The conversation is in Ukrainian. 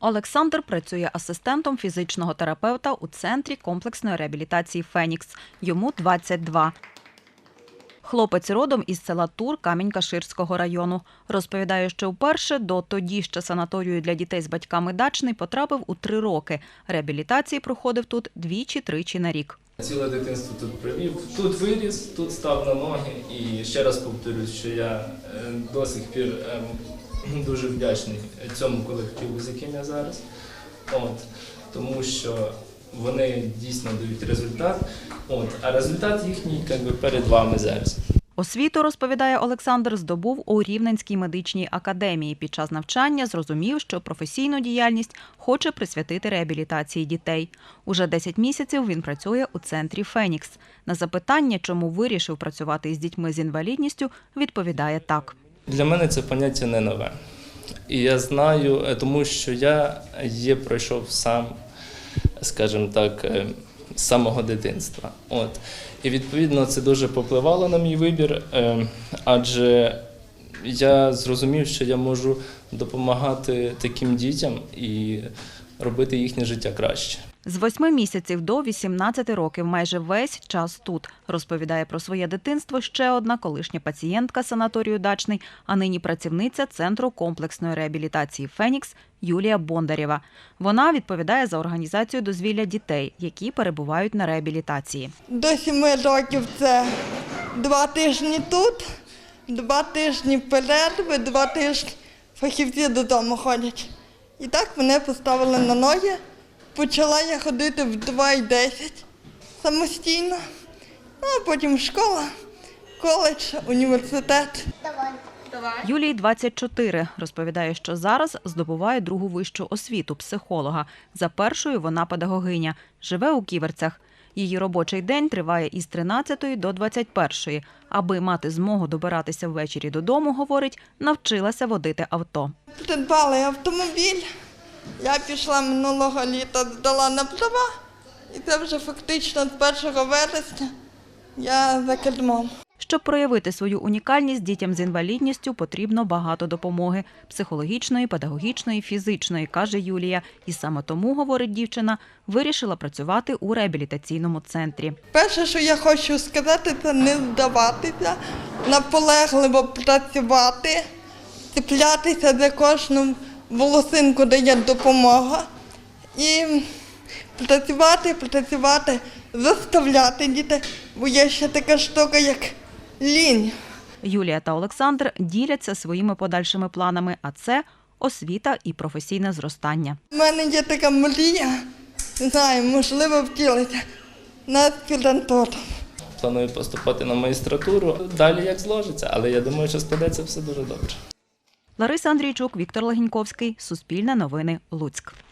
Олександр працює асистентом фізичного терапевта у центрі комплексної реабілітації Фенікс. Йому 22. Хлопець родом із села Тур Камінь-Каширського району. Розповідає, що вперше до тоді ще санаторію для дітей з батьками дачний потрапив у три роки. Реабілітації проходив тут двічі-тричі на рік. Ціле дитинство тут провів. Тут виріс, тут став на ноги. І ще раз повторюсь, що я е, до сих пір е, дуже вдячний цьому колективу, з яким я зараз. От, тому що вони дійсно дають результат. От, а результат їхній якби, перед вами зараз. Освіту, розповідає Олександр, здобув у Рівненській медичній академії. Під час навчання зрозумів, що професійну діяльність хоче присвятити реабілітації дітей. Уже 10 місяців він працює у центрі Фенікс. На запитання, чому вирішив працювати із дітьми з інвалідністю, відповідає так. Для мене це поняття не нове. І я знаю, е, тому що я є пройшов сам, скажімо так, е, з самого дитинства. От. І відповідно це дуже попливало на мій вибір, е, адже я зрозумів, що я можу допомагати таким дітям і робити їхнє життя краще. З 8 місяців до 18 років майже весь час тут. Розповідає про своє дитинство ще одна колишня пацієнтка санаторію Дачний, а нині працівниця Центру комплексної реабілітації Фенікс Юлія Бондарєва. Вона відповідає за організацію дозвілля дітей, які перебувають на реабілітації. До сіми років це два тижні тут, два тижні перерви, два тижні фахівці додому ходять. І так мене поставили на ноги. Почала я ходити в 2,10 самостійно, ну, а потім школа, коледж, університет. Юлії 24. Розповідає, що зараз здобуває другу вищу освіту психолога. За першою вона педагогиня. Живе у Ківерцях. Її робочий день триває із 13 до 21. Аби мати змогу добиратися ввечері додому, говорить, навчилася водити авто. Придбали автомобіль. Я пішла минулого літа, здала на права, і це вже фактично з 1 вересня я за кермом. Щоб проявити свою унікальність дітям з інвалідністю потрібно багато допомоги психологічної, педагогічної, фізичної, каже Юлія. І саме тому, говорить дівчина, вирішила працювати у реабілітаційному центрі. Перше, що я хочу сказати, це не здаватися, наполегливо працювати, цеплятися за кожну волосинку, де є допомога. І працювати, працювати, заставляти дітей, бо є ще така штука, як лінь. Юлія та Олександр діляться своїми подальшими планами, а це освіта і професійне зростання. У мене є така мрія, не знаю, можливо, втілиться на аспірантуру. Планую поступати на магістратуру. Далі як зложиться, але я думаю, що складеться все дуже добре. Лариса Андрійчук, Віктор Легіньковський, Суспільне новини, Луцьк.